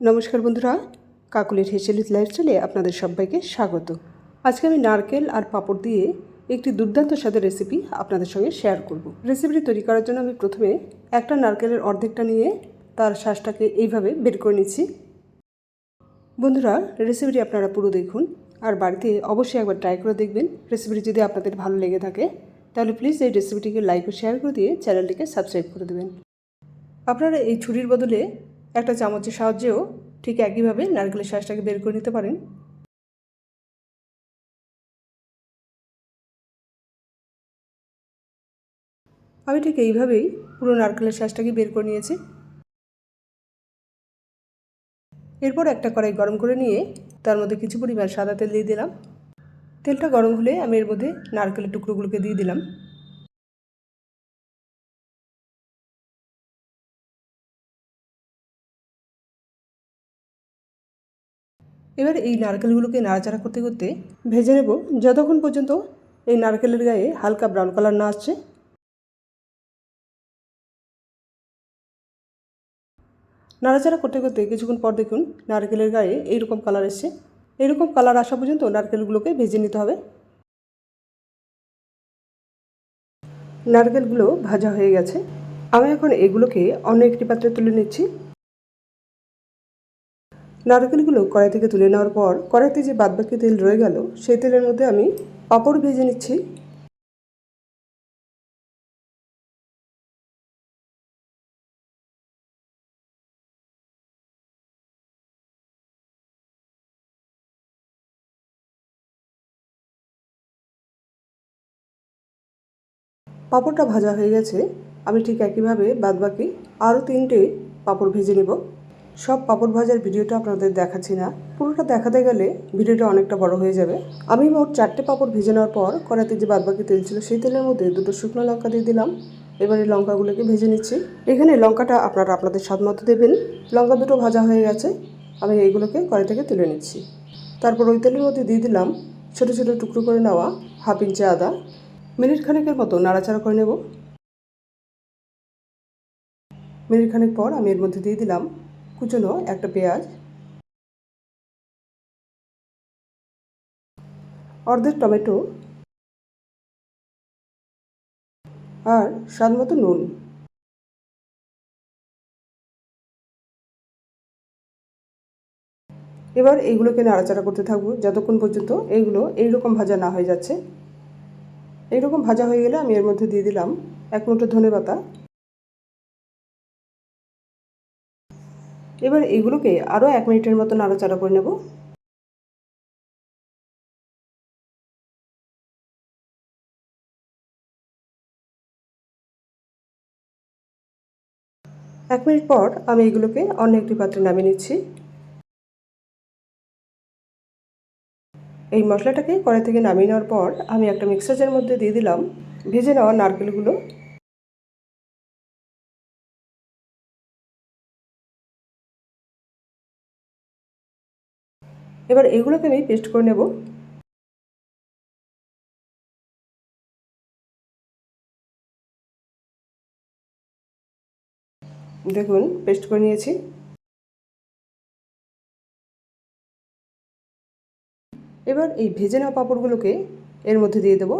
নমস্কার বন্ধুরা কাকুলের কাকুলির হেসেলিত লাইফস্টাইলে আপনাদের সবাইকে স্বাগত। আজকে আমি নারকেল আর পাঁপড় দিয়ে একটি দুর্দান্ত স্বাদের রেসিপি আপনাদের সঙ্গে শেয়ার করব। রেসিপিটি তৈরি করার জন্য আমি প্রথমে একটা নারকেলের অর্ধেকটা নিয়ে তার শ্বাসটাকে এইভাবে বের করে নিচ্ছি। বন্ধুরা রেসিপিটি আপনারা পুরো দেখুন আর বাড়িতে অবশ্যই একবার ট্রাই করে দেখবেন। রেসিপিটি যদি আপনাদের ভালো লেগে থাকে, তাহলে প্লিজ এই রেসিপিটিকে লাইক ও শেয়ার করে দিয়ে চ্যানেলটিকে সাবস্ক্রাইব করে দেবেন। আপনারা এই ছুরির বদলে একটা চামচের সাহায্যেও ঠিক একইভাবে নারকেলের শ্বাসটাকে বের করে নিতে পারেন। আমি ঠিক এইভাবেই পুরো নারকেলের শ্বাসটাকে বের করে নিয়েছি। এরপর একটা কড়াই গরম করে নিয়ে তার মধ্যে কিছু পরিমাণ সাদা তেল দিয়ে দিলাম। তেলটা গরম হলে আমি এর মধ্যে নারকেলের টুকরোগুলোকে দিয়ে দিলাম। এবার এই নারকেলগুলোকে নাড়াচাড়া করতে করতে ভেজে নেব। যতক্ষণ পর্যন্ত এই নারকেলের গায়ে হালকা ব্রাউন কালার না আসছে। নাড়াচাড়া করতে করতে কিছুক্ষণ পর দেখুন নারকেলের গায়ে এইরকম কালার এসছে। এইরকম কালার আসা পর্যন্ত নারকেলগুলোকে ভেজে নিতে হবে। নারকেলগুলো ভাজা হয়ে গেছে। আমি এখন এগুলোকে অন্য একটি পাত্রে তুলে নিচ্ছি। নারকেলগুলো কড়াই থেকে তুলে নেওয়ার পর কড়াইতে যে বাদবাকি তেল রয়ে গেল, সেই তেলের মধ্যে আমি পাঁপড় ভেজে নিচ্ছি। পাঁপড়টা ভাজা হয়ে গেছে, আমি ঠিক একইভাবে বাদবাকি আরও তিনটে পাঁপড় ভেজে নেব। সব পাঁপড় ভাজার ভিডিওটা আপনাদের দেখাচ্ছি না। পুরোটা দেখাতে গেলে ভিডিওটা অনেকটা বড় হয়ে যাবে। আমি মোট চারটে পাঁপড় ভেজে নেওয়ার পর কড়াতে যে বাদবাকি তেল ছিল সেই তেলের মধ্যে দুটো শুকনো লঙ্কা দিয়ে দিলাম। এবারে লঙ্কাগুলোকে ভেজে নিচ্ছি। এখানে লঙ্কাটা আপনারা আপনাদের স্বাদ মতো দেবেন। লঙ্কা দুটো ভাজা হয়ে গেছে। আমি এইগুলোকে কড়াই থেকে তুলে নিচ্ছি। তারপর ওই তেলের মধ্যে দিয়ে দিলাম ছোটো ছোটো টুকরো করে নেওয়া হাফ ইঞ্চি আদা। মিনিট খানেকের মতো নাড়াচাড়া করে নেব। মিনিট খানেক পর আমি এর মধ্যে দিয়ে দিলাম কুচনো একটা পেঁয়াজ। অর্ধেক টমেটো। আর স্বাদ মতো নুন। এবার এইগুলোকে নাড়াচাড়া করতে থাকব যতক্ষণ পর্যন্ত এইগুলো এইরকম ভাজা না হয়ে যাচ্ছে। এইরকম ভাজা হয়ে গেলে আমি এর মধ্যে দিয়ে দিলাম এক মুঠো ধনে পাতা। এবার এগুলোকে আরও এক মিনিটের মতো নাড়াচাড়া করে নেব। এক মিনিট পর আমি এগুলোকে অন্য একটি পাত্রে নামিয়ে নিচ্ছি। এই মশলাটাকে কড়াই থেকে নামিয়ে নেওয়ার পর আমি একটা মিক্সারের মধ্যে দিয়ে দিলাম। ভেজে নেওয়া নারকেলগুলো এবার এগুলোকে আমি পেস্ট করে নেব। দেখুন পেস্ট করে নিয়েছি। এবার এই ভেজে নেওয়া পাঁপড়গুলোকে এর মধ্যে দিয়ে দেবো।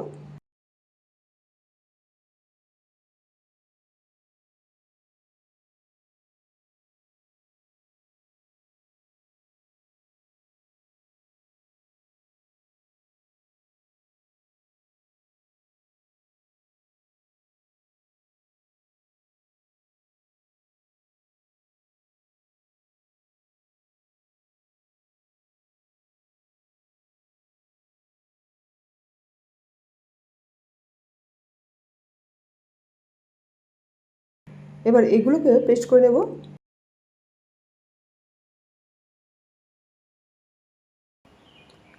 এবার এগুলোকে পেস্ট করে নেব।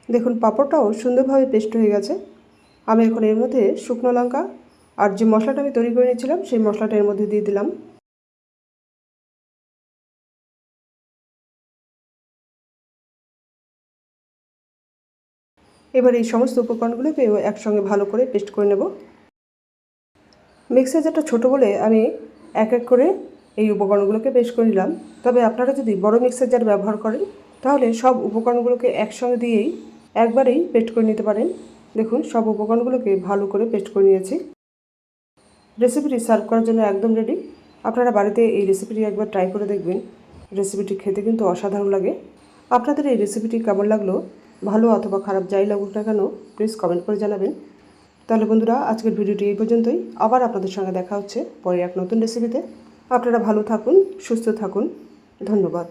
দেখুন, পাঁপড়টাও সুন্দরভাবে পেস্ট হয়ে গেছে। আমি এখন এর মধ্যে শুকনো লঙ্কা আর যে মশলাটা আমি তৈরি করে নিয়েছিলাম, সেই মশলাটা এর মধ্যে দিয়ে দিলাম। এবার এই সমস্ত উপকরণগুলোকে একসঙ্গে ভালো করে পেস্ট করে নেব। মিক্সার যেটা ছোটো বলে আমি এক এক করে এই উপকরণগুলোকে পেস্ট করে নিলাম। তবে আপনারা যদি বড় মিক্সার জার ব্যবহার করেন, তাহলে সব উপকরণগুলোকে একসঙ্গে দিয়েই একবারেই পেস্ট করে নিতে পারেন। দেখুন, সব উপকরণগুলোকে ভালো করে পেস্ট করে নিয়েছি। রেসিপিটি সার্ভ করার জন্য একদম রেডি। আপনারা বাড়িতে এই রেসিপিটি একবার ট্রাই করে দেখবেন। রেসিপিটি খেতে কিন্তু অসাধারণ লাগে। আপনাদের এই রেসিপিটি কেমন লাগল, ভালো অথবা খারাপ যাই লাগুক না কেন প্লিজ কমেন্ট করে জানাবেন। তাহলে বন্ধুরা, আজকের ভিডিওটি এই পর্যন্তই। আবার আপনাদের সঙ্গে দেখা হচ্ছে পরে এক নতুন রেসিপিতে আপনারা ভালো থাকুন, সুস্থ থাকুন। ধন্যবাদ।